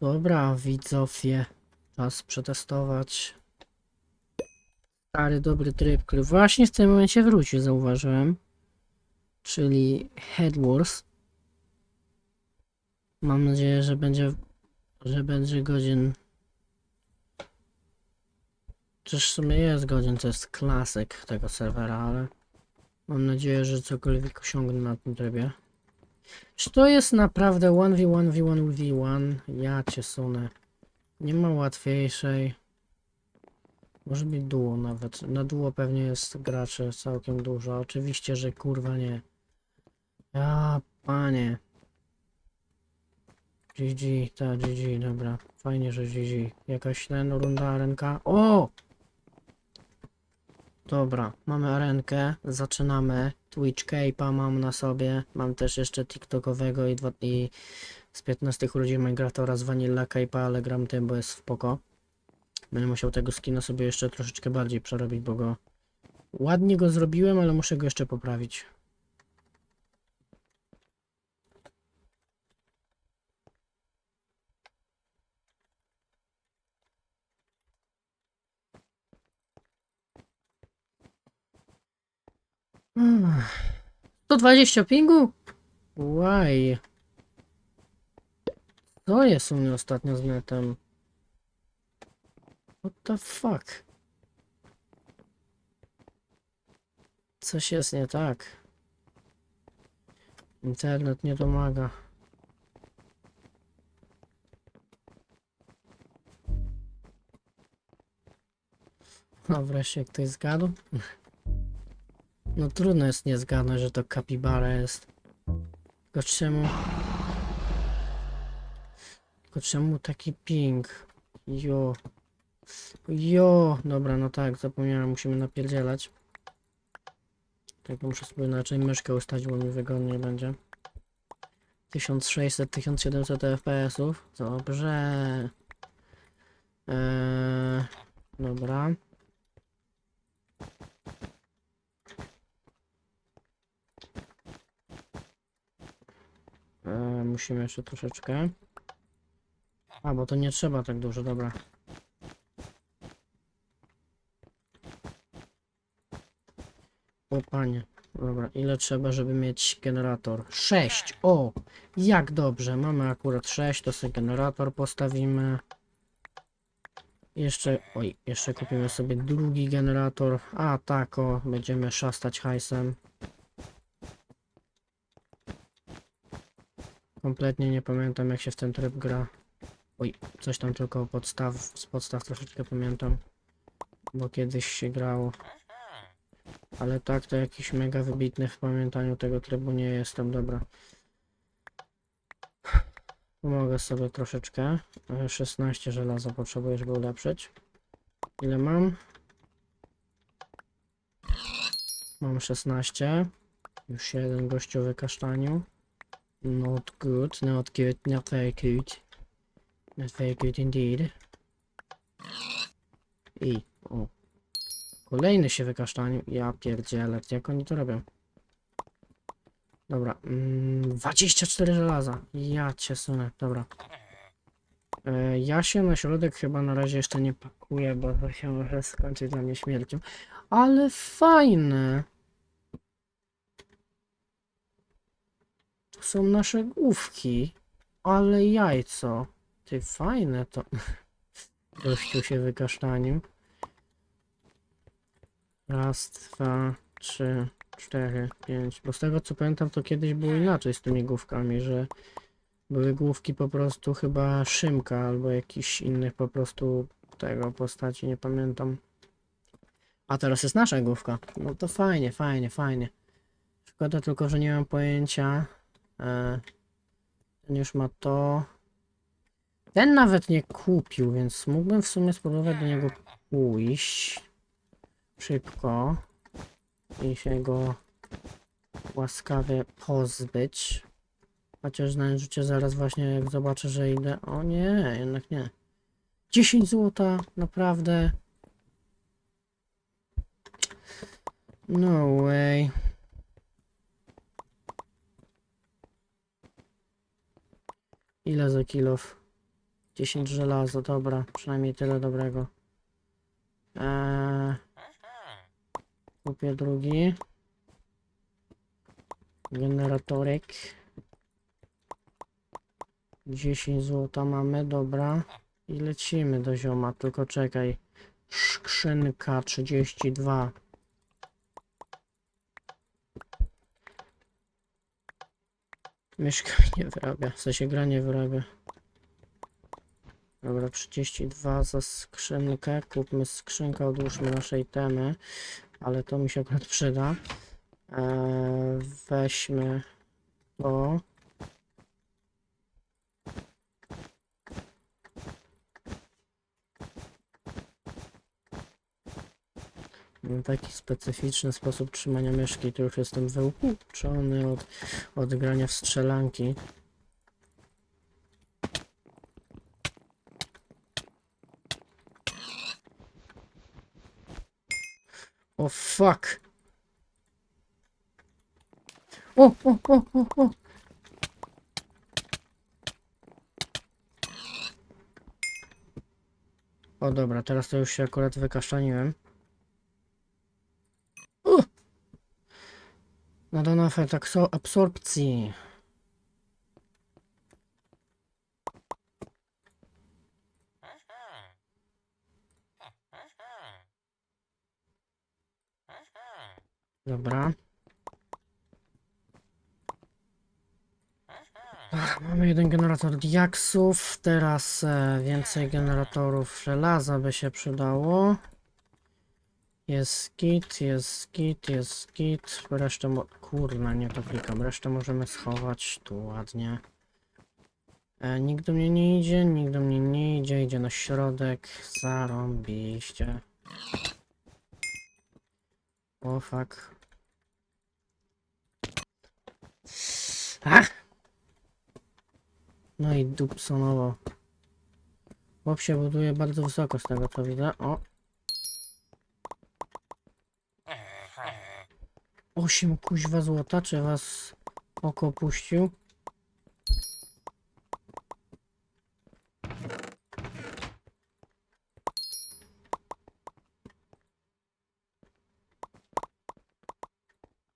Dobra, widzowie. Czas przetestować. Stary, dobry tryb, który właśnie w tym momencie wrócił, zauważyłem. Czyli Head Wars. Mam nadzieję, że będzie, że będzie godzin. Czyż w sumie jest godzin, to jest klasyk tego serwera, ale mam nadzieję, że cokolwiek osiągnę na tym trybie. Czy to jest naprawdę 1v1 v1 v1? Ja cię sunę. Nie ma łatwiejszej. Może być duo nawet. Na duo pewnie jest graczy całkiem dużo. Oczywiście, że kurwa nie. Ja, panie. GG, tak, GG, dobra. Fajnie, że GG. Jakaś ten runda arenka. O! Dobra, mamy arenkę, zaczynamy. Twitch Cape'a mam na sobie. Mam też jeszcze TikTokowego i, dwa, i z 15 urodzin Minecrafta oraz Vanilla Cape'a, ale gram tym, bo jest spoko. Będę musiał tego skina sobie jeszcze troszeczkę bardziej przerobić, bo go ładnie go zrobiłem, ale muszę go jeszcze poprawić. 120 pingu? Łaj. Co jest u mnie ostatnio z netem? What the fuck? Coś jest nie tak. Internet nie domaga. No wreszcie ktoś zgadł. No trudno jest nie zgadnąć, że to kapibara jest. Tylko czemu... Tylko czemu taki ping? Jo. Jo. Dobra, no tak, zapomniałem, musimy napierdzielać. Tak, muszę sobie inaczej myszkę ustawić, bo mi wygodniej będzie. 1600-1700 FPS-ów. Dobrze. Eee, dobra. E, musimy jeszcze troszeczkę. A, bo to nie trzeba tak dużo, dobra. O panie. Dobra, ile trzeba, żeby mieć generator? 6! O! Jak dobrze! Mamy akurat 6, to sobie generator postawimy. Jeszcze, oj, jeszcze kupimy sobie drugi generator. A, tak, o, będziemy szastać hajsem. Kompletnie nie pamiętam jak się w ten tryb gra. Oj, coś tam tylko podstaw, z podstaw troszeczkę pamiętam. Bo kiedyś się grało. Ale tak to jakiś mega wybitny w pamiętaniu tego trybu nie jestem, dobra. Pomogę sobie troszeczkę. E, 16 żelaza potrzebuję, żeby ulepszyć. Ile mam? Mam 16. Już jeden gościu wykasztanił. Not good, not good, not very good. Not very good indeed. I, o. Kolejny się wykasztanił. Ja pierdzielę, jak oni to robią? Dobra, mm, 24 żelaza. Ja cię sunę, dobra. E, ja się na środek chyba na razie jeszcze nie pakuję, bo to się może skończyć dla mnie śmiercią. Ale fajne. Są nasze główki. Ale jajco. Ty fajne to. Gościu się wykasztanił. Raz, dwa, trzy, cztery, pięć. Bo z tego co pamiętam, to kiedyś było inaczej z tymi główkami, że były główki po prostu chyba Szymka albo jakichś innych po prostu tego postaci, nie pamiętam. A teraz jest nasza główka. No to fajnie, fajnie, fajnie. Szkoda tylko, że nie mam pojęcia. E, ten już ma to. Ten nawet nie kupił, więc mógłbym w sumie spróbować do niego pójść szybko i się go łaskawie pozbyć. Chociaż na życie zaraz właśnie jak zobaczę, że idę. O nie, jednak nie. 10 złota, naprawdę. No way. Ile za kilof? 10 żelaza, dobra, przynajmniej tyle dobrego. Eee, kupię drugi. Generatorek. 10 złota mamy, dobra. I lecimy do zioma, tylko czekaj. Skrzynka 32. Myszka nie wyrabia, w sensie gra nie wyrabia. Dobra, 32 za skrzynkę. Kupmy skrzynkę, odłóżmy nasze itemy, ale to mi się akurat przyda. Eee, weźmy to. Taki specyficzny sposób trzymania myszki, tu już jestem wyuczony od, od grania w strzelanki. O fuck! O, o, o, o, o! O dobra, teraz to już się akurat wykaszczaniłem. Efekt akso- absorpcji. Dobra. Dobra, Mamy jeden generator diaksów, teraz e, więcej generatorów żelaza by się przydało. Jest git, jest git, jest git. Resztę mo- Kurna, nie to klikam. Resztę możemy schować tu ładnie. E, nikt do mnie nie idzie, nikt do mnie nie idzie, idzie na środek. Zarąbiście. O fuck. Ach! No i dupsonowo. Chłop się buduje bardzo wysoko z tego co widzę. O! 8 kuźwa złota, czy was oko puścił?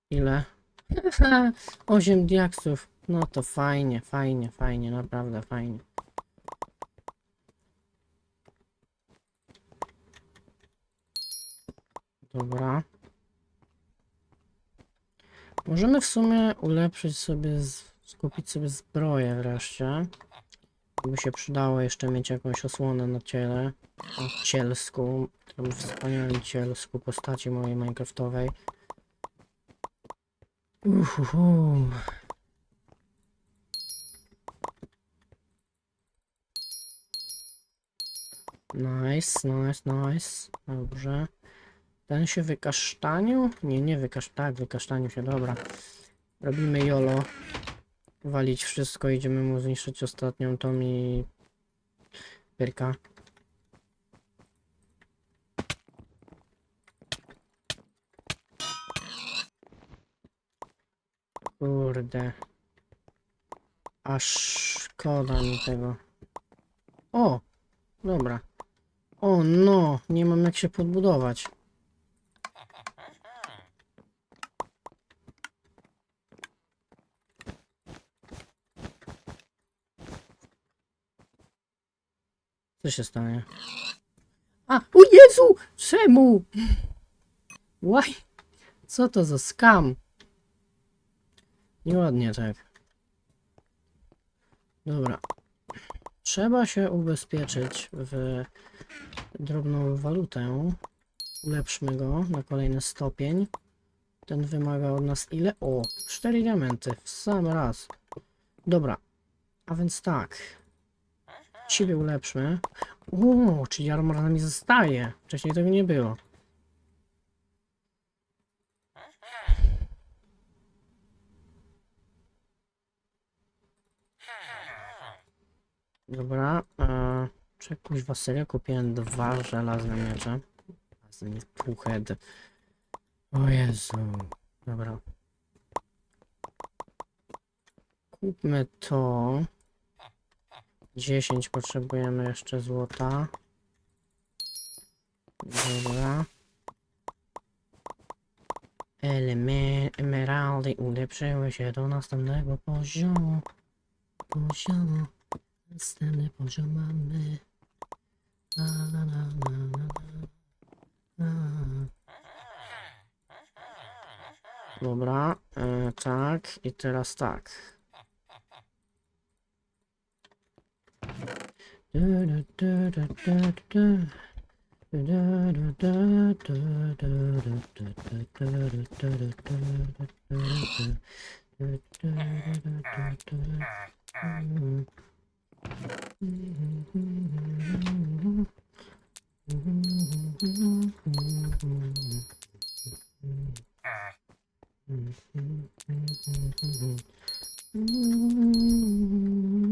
Ile? 8 diaksów. No to fajnie, fajnie, fajnie, naprawdę fajnie. Dobra. Możemy w sumie ulepszyć sobie, skupić sobie zbroję wreszcie. By się przydało jeszcze mieć jakąś osłonę na ciele. O cielsku. Tym wspaniałym cielsku postaci mojej minecraftowej. Uhuhu. Nice, nice, nice. Dobrze. Ten się wykasztanił? Nie, nie wykasz... Tak, wykasztanił się, dobra. Robimy jolo. Walić wszystko, idziemy mu zniszczyć ostatnią tą i... Pyrka. Kurde. Aż szkoda mi tego. O! Dobra. O no! Nie mam jak się podbudować. Co się stanie? A! O Jezu! Czemu? Łaj! Co to za skam? Nieładnie tak. Dobra. Trzeba się ubezpieczyć w drobną walutę. Ulepszmy go na kolejny stopień. Ten wymaga od nas ile? O, 4 diamenty w sam raz. Dobra. A więc tak. Ciebie ulepszmy. O, czyli armor nam zostaje. Wcześniej tego nie było. Dobra. E, czy serio kupiłem dwa żelazne miecze? Żelazny puched. O Jezu. Dobra. Kupmy to. 10 potrzebujemy jeszcze złota. Dobra. Emeraldy ulepszyły się do następnego poziomu. Poziomu. Następny poziom mamy. Na, na, na, na, na, na. Dobra, e, tak i teraz tak. Mm-hmm.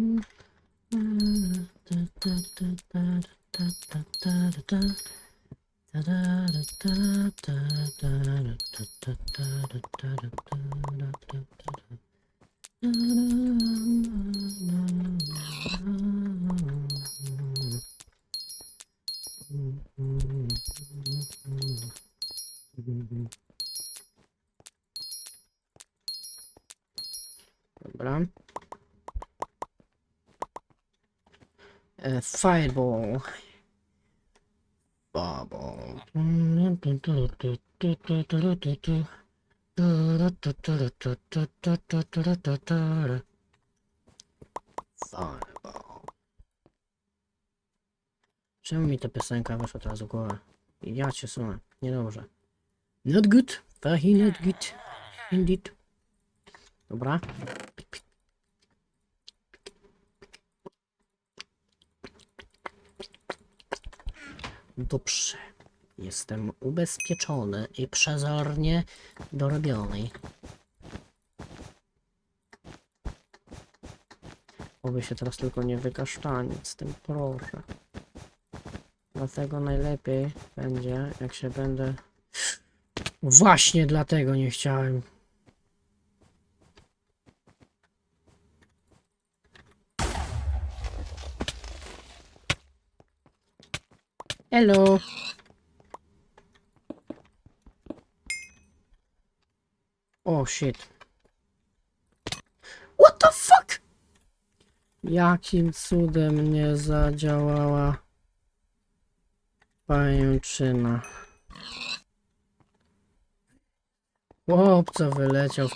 Dobra. Fireball. Fireball. Fireball. Czemu mi ta piosenka weszła teraz w głowę? Ja cię słucham. Niedobrze. Not good. Very not good. Indeed. Dobra. Dobrze. Jestem ubezpieczony i przezornie dorobiony. Oby się teraz tylko nie wykasztanić z tym, proszę. Dlatego najlepiej będzie, jak się będę... Właśnie dlatego nie chciałem. Hello. Oh shit. What the fuck? Jakim cudem nie zadziałała pajęczyna? Chłopco wyleciał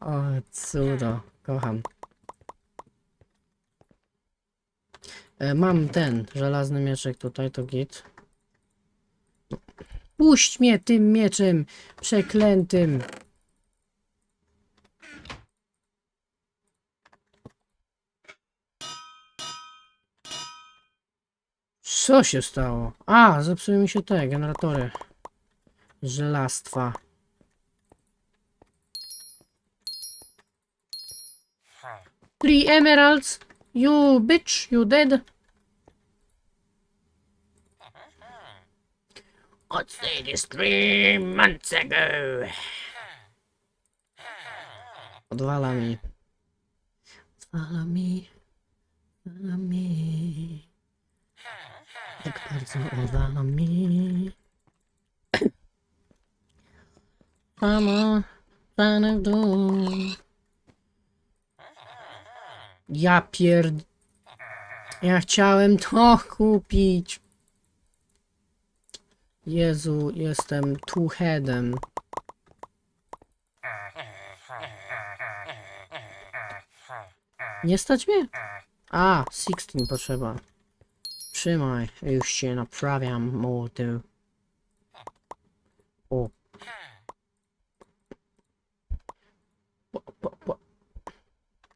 o, cudo. Kocham. E, mam ten żelazny mieczek tutaj, to git. Puść mnie tym mieczem przeklętym. Co się stało? A, zepsuły mi się te generatory. Żelastwa. Three emeralds. You bitch, you dead. What's this three months ago? Odwala mi. Odwala mi. Odwala mi. Tak bardzo odwala mi. Mama, pane w dół. Ja pierd... Ja chciałem to kupić. Jezu, jestem two-headem. Nie stać mnie? A, 16 potrzeba. Trzymaj, już się naprawiam, młody. O. Po, po, po.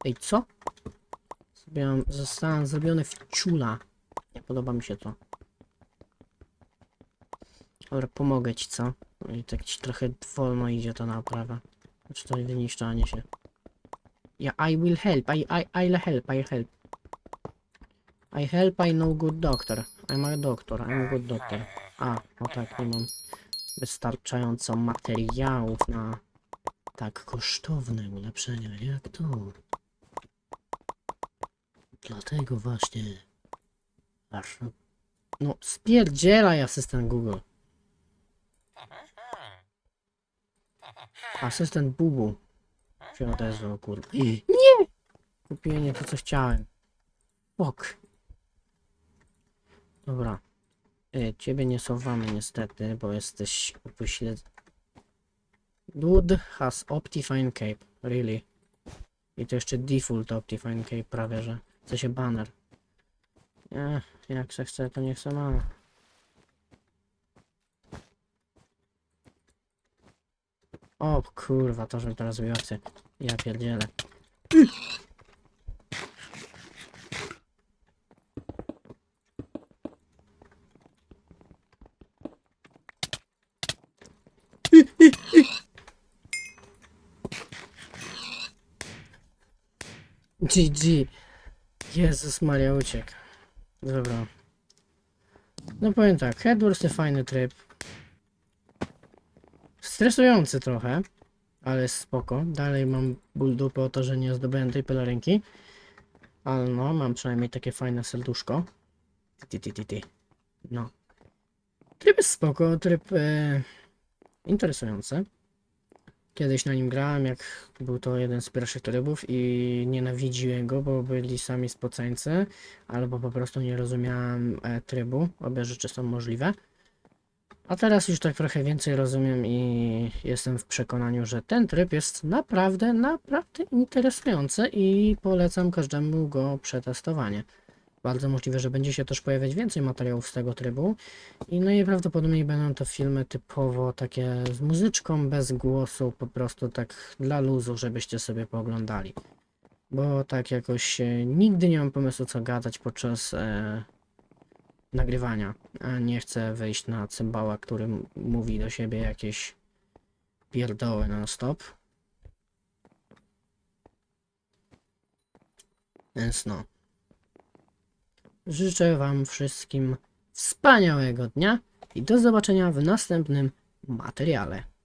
Ej, co? Zrobiłem, zostałem zrobiony w ciula. Nie podoba mi się to. Dobra, pomogę ci, co? I tak ci trochę wolno idzie ta naprawa. Znaczy to wyniszczanie się. Ja, I will help, I, I, I'll help, I help. I help, I know good doctor. I'm a doctor, I'm a good doctor. A, no tak, nie mam wystarczająco materiałów na tak kosztowne ulepszenia jak to. Dlatego właśnie. No- No, spierdzielaj asystent Google. Asystent Bubu. Się odezwał, kurwa. Nie! Kupiłem nie to, co chciałem. Bok. Dobra. E, ciebie nie sowamy niestety, bo jesteś upośled... Dude has Optifine Cape. Really. I to jeszcze default Optifine Cape prawie, że. W sensie banner. Nie, jak se chce, to niech se ma. O kurwa, to, że teraz wyjący. Ja pierdzielę. GG. Jezus Maria uciekł. Dobra. No powiem tak, Headwars to fajny tryb. Stresujący trochę, ale spoko. Dalej mam ból dupy o to, że nie zdobyłem tej pelerynki. Ale no, mam przynajmniej takie fajne serduszko. Ty, ty, ty, ty. No. Tryb jest spoko, tryb e, interesujący. Kiedyś na nim grałem, jak był to jeden z pierwszych trybów i nienawidziłem go, bo byli sami spoceńcy, albo po prostu nie rozumiałem e, trybu. Obie rzeczy są możliwe. A teraz już tak trochę więcej rozumiem i jestem w przekonaniu, że ten tryb jest naprawdę, naprawdę interesujący i polecam każdemu go przetestowanie. Bardzo możliwe, że będzie się też pojawiać więcej materiałów z tego trybu i najprawdopodobniej będą to filmy typowo takie z muzyczką, bez głosu, po prostu tak dla luzu, żebyście sobie pooglądali. Bo tak jakoś e, nigdy nie mam pomysłu co gadać podczas e, nagrywania, a nie chcę wejść na cymbała, który mówi do siebie jakieś pierdoły non stop. Więc no. Życzę Wam wszystkim wspaniałego dnia i do zobaczenia w następnym materiale.